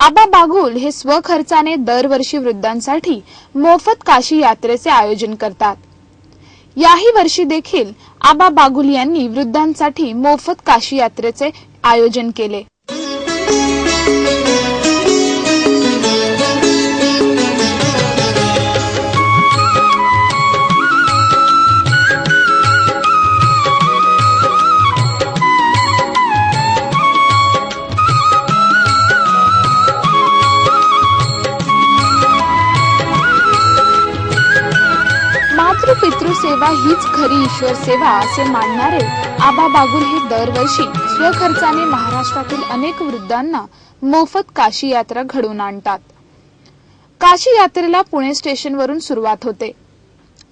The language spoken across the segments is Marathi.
आबा बागुल हे स्वखर्चाने दरवर्षी वृद्धांसाठी मोफत काशी यात्रेचे आयोजन करतात. याही वर्षी देखील आबा बागुल यांनी वृद्धांसाठी मोफत काशी यात्रेचे आयोजन केले. मातृ सेवा हीच खरी ईश्वर सेवा असे मानणारे आबा बागुल हे दरवर्षी स्वखर्चाने महाराष्ट्रातील अनेक वृद्धांना मोफत काशी यात्रा घडवून आणतात. काशी यात्रेला पुणे स्टेशनवरून सुरुवात होते.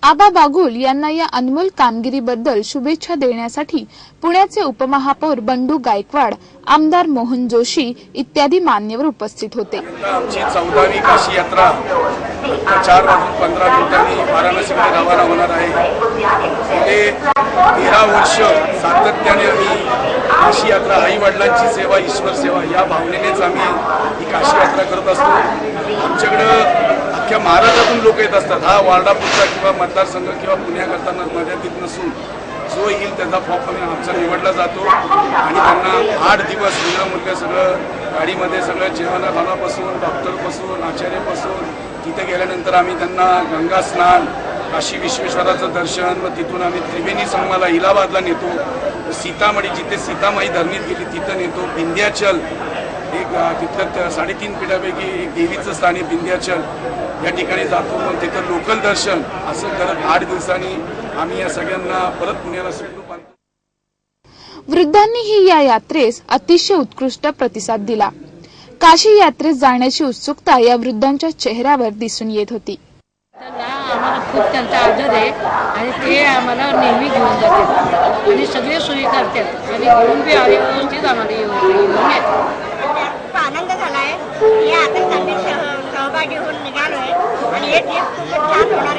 आबा बागुल यांना या अनमोल कामगिरीबद्दल शुभेच्छा देण्यासाठी पुण्याचे उपमहापौर बंडू गायकवाड आमदार मोहन जोशी इत्यादी मान्यवर उपस्थित होते. आमची चौदावी काशी यात्रा चार वाजून पंधरा मिनिटांनी वाराणसीकडे रवाना होणार आहे. गेले तेरा वर्ष सातत्याने आम्ही काशी यात्रा आई वडिलांची सेवा ईश्वर सेवा या भावनेनेच आम्ही ही काशी यात्रा करत असतो. आमच्याकडं अख्ख्या महाराष्ट्रातून लोक येत असतात. हा वार्डापूरचा किंवा मतदारसंघ किंवा पुण्याकरता मर्यादित नसून जो येईल त्याचा फॉर्म आम्ही आमचा निवडला जातो. आणि त्यांना आठ दिवस विनामूल्य सगळं गाडीमध्ये सगळं जेवणाखानापासून डॉक्टरपासून आचार्यापासून तिथे गेल्यानंतर आम्ही त्यांना गंगा स्नान काशी विश्वेश्वराचं दर्शन व तिथून आम्ही त्रिवेणी संघाला इलाहाबादला नेतो. सीतामढी जिथे सीतामाई धरणीत गेली तिथं नेतो. विंध्याचल एक अ, तिथलं त- साडेतीन पिढ्यापैकी एक देवीचं स्थान आहे विंध्याचल या ठिकाणी जातो मग तिथं लोकल दर्शन असं करत आठ दिवसांनी आम्ही या सगळ्यांना परत पुण्याला सुखरूप आणतो वृद्धांनीही या यात्रेस अतिशय उत्कृष्ट प्रतिसाद दिला. काशी यात्रेत जाण्याची उत्सुकता या वृद्धांच्या चेहऱ्यावर दिसून येत होती. त्यांना आम्हाला खूप त्यांचा आदर आहे आणि ते आम्हाला नेहमी घेऊन जातात. आणि सगळे सोयी करतात. आणि घेऊन बी आले व्यवस्थित आम्हाला येऊन येतात. सहभागी होऊन निघालोय हे। ट्रिप खूपच छान होणार